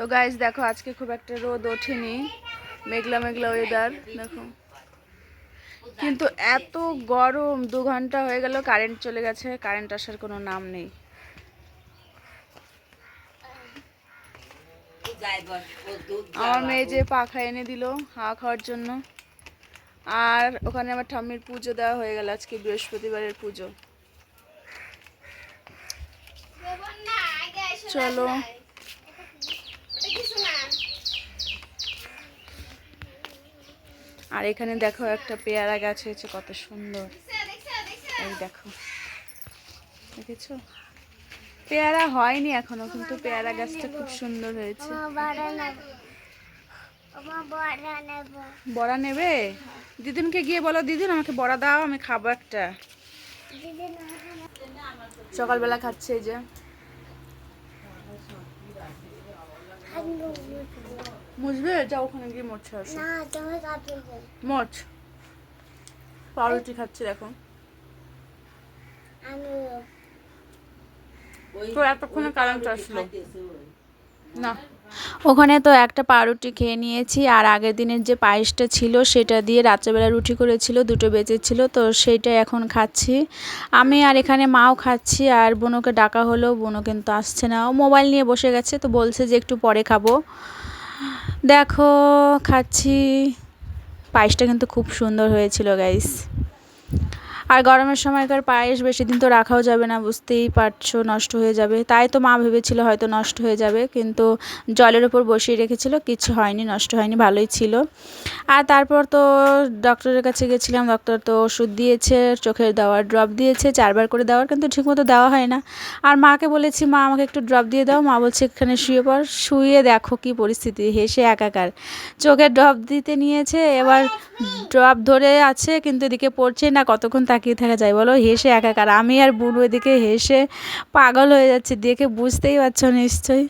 তো গাইজ দেখো আজকে খুব একটা রোদ ওঠেনি। মেঘলা মেঘলা ওয়েদার দেখো। কিন্তু এত গরম দু ঘণ্টা হয়ে গেল কারেন্ট চলে গেছে কারেন্ট আসার কোনো নাম নেই। আমার মেয়ে যে পাখা এনে দিল হাওয়া খাওয়ার জন্য। আর ওখানে আমার ঠাম্মির পুজো দেওয়া হয়ে গেল আজকে বৃহস্পতিবারের পুজো। চলো। আর এখানে দেখো একটা পেয়ারা গাছ হয়েছে, কত সুন্দর। এই দেখো। দেখেছ? পেয়ারা হয়নি এখনও, কিন্তু পেয়ারা গাছটা খুব সুন্দর হয়েছে। বড়া নেবে? দিদিনকে গিয়ে বলো, দিদিন, আমাকে বড়া দাও, আমি খাব একটা। সকালবেলা খাচ্ছে এই যে। মুছবে যাও ওখানে গিয়ে মোছে আসো। মোচ পাউরুটি খাচ্ছে দেখো। তো এতক্ষণে কারেন্ট আসলো। না। ওখানে তো একটা পাউরুটি খেয়ে নিয়েছি আর আগের দিনের যে পায়েসটা ছিল সেটা দিয়ে রাত্রেবেলা রুটি করেছিল দুটো বেঁচেছিল তো সেইটাই এখন খাচ্ছি। আমি আর এখানে মাও খাচ্ছি আর বোনকে ডাকা হলো বোনও কিন্তু আসছে না। ও মোবাইল নিয়ে বসে গেছে তো বলছে যে একটু পরে খাব। দেখো, খাচ্ছি। পায়েসটা কিন্তু খুব সুন্দর হয়েছিল গাইস আর গরমের সময়কার পায়েস বেশি দিন তো রাখাও যাবে না, বুঝতেই পারছ, নষ্ট হয়ে যাবে। তাই তো মা ভেবেছিল হয়তো নষ্ট হয়ে যাবে, কিন্তু জলের ওপর বসিয়ে রেখেছিল, কিছু হয়নি, নষ্ট হয়নি, ভালোই ছিল। আর তারপর তো ডক্টরের কাছে গেছিলাম ডক্টর তো ওষুধ দিয়েছে, চোখের দেওয়ার ড্রপ দিয়েছে, চারবার করে দেওয়ার, কিন্তু ঠিকমতো দেওয়া হয় না। আর মাকে বলেছি, মা, আমাকে একটু ড্রপ দিয়ে দাও। মা বলছে, এখানে শুয়ে পর শুয়ে দেখো কি পরিস্থিতি। হেসে একাকার। চোখের ড্রপ দিতে নিয়েছে, এবার ড্রপ ধরে আছে, কিন্তু এদিকে পড়ছে না, কতক্ষণ তাকিয়ে থাকা যায় বলো? হেসে একাকার। আমি আর বুনু এদিকে হেসে পাগল হয়ে যাচ্ছে। দেখে বুঝতেই পারছ নিশ্চয়ই।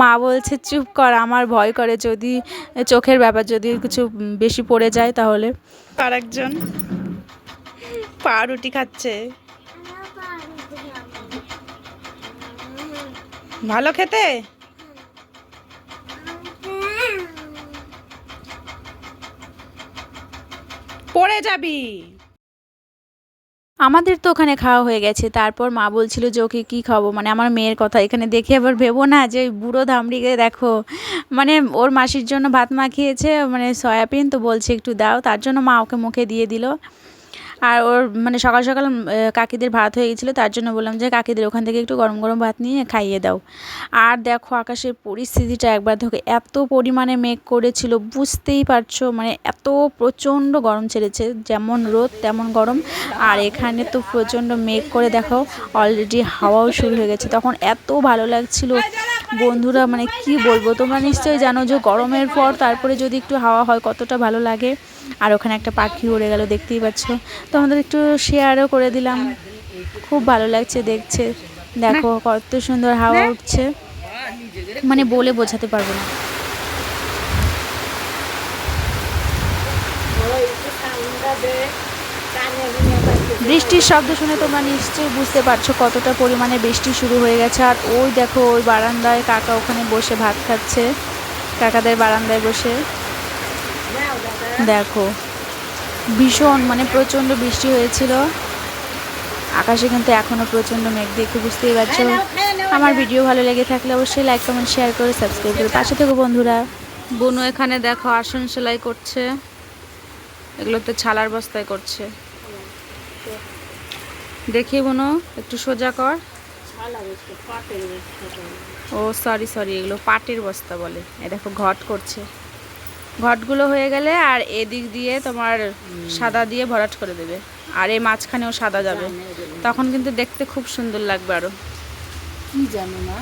মা বলছে, চুপ কর, আমার ভয় করে। যদি, চোখের ব্যাপার যদি কিছু বেশি পড়ে যায় তাহলে? আর একজন পাউরুটি খাচ্ছে। ভালো খেতে? পড়ে যাবি। আমাদের তো ওখানে খাওয়া হয়ে গেছে। তারপর মা বলছিল যে, ওকে কী খাব? মানে আমার মেয়ের কথা। এখানে দেখে আবার ভেবো না যে ওই বুড়ো ধামড়িকে দেখো। মানে ওর মাসির জন্য ভাত মাখিয়েছে মানে সয়াবিন তো বলছে একটু দাও। তার জন্য মা ওকে মুখে দিয়ে দিল। আর ওর মানে সকাল সকাল কাকিদের ভাত হয়ে গেছিল, তার জন্য বললাম যে, কাকিদের ওখান থেকে একটু গরম গরম ভাত নিয়ে খাইয়ে দাও। আর দেখো আকাশের পরিস্থিতিটা একবার দেখো, এত পরিমাণে মেঘ করেছিল, বুঝতেই পারছ মানে এত প্রচণ্ড গরম ছেড়েছে, যেমন রোদ তেমন গরম। আর এখানে তো প্রচণ্ড মেঘ করে দেখো অলরেডি হাওয়াও শুরু হয়ে গেছে, তখন এত ভালো লাগছিল। বন্ধুরা মানে কি বলব, তোমরা নিশ্চয়ই জানো যে গরমের পর তারপরে যদি একটু হাওয়া হয় কতটা ভালো লাগে। আর ওখানে একটা পাখি উড়ে গেল, দেখতেই পাচ্ছ। তোমাদের একটু শেয়ারও করে দিলাম। খুব ভালো লাগছে দেখছে। দেখো কত সুন্দর হাওয়া উঠছে। মানে বলে বোঝাতে পারব না। বৃষ্টির শব্দ শুনে তোমরা নিশ্চয়ই বুঝতে পারছ কতটা পরিমাণে বৃষ্টি শুরু হয়ে গেছে। আর ওই দেখো, ওই বারান্দায় কাকা ওখানে বসে ভাত খাচ্ছে। কাকাদের বারান্দায় বসে। দেখো, ভীষণ মানে প্রচণ্ড বৃষ্টি হয়েছিল। আকাশে কিন্তু এখনও প্রচণ্ড মেঘ, দেখে বুঝতেই পারছ। আমার ভিডিও ভালো লেগে থাকলে অবশ্যই লাইক কমেন্ট শেয়ার করে সাবস্ক্রাইব করে পাশে থেকো বন্ধুরা। বনু এখানে দেখো আসন সেলাই করছে। এগুলোতে ছালার বস্তায় করছে। দেখি বুনু একটু সোজা কর। ও সরি সরি এগুলো পাটের বস্তা বলে। এ দেখো ঘট করছে। ঘটগুলো হয়ে গেলে আর এদিক দিয়ে তোমার সাদা দিয়ে ভরাট করে দেবে। আর এই মাঝখানেও সাদা যাবে। তখন কিন্তু দেখতে খুব সুন্দর লাগবে আরও। কি জানো না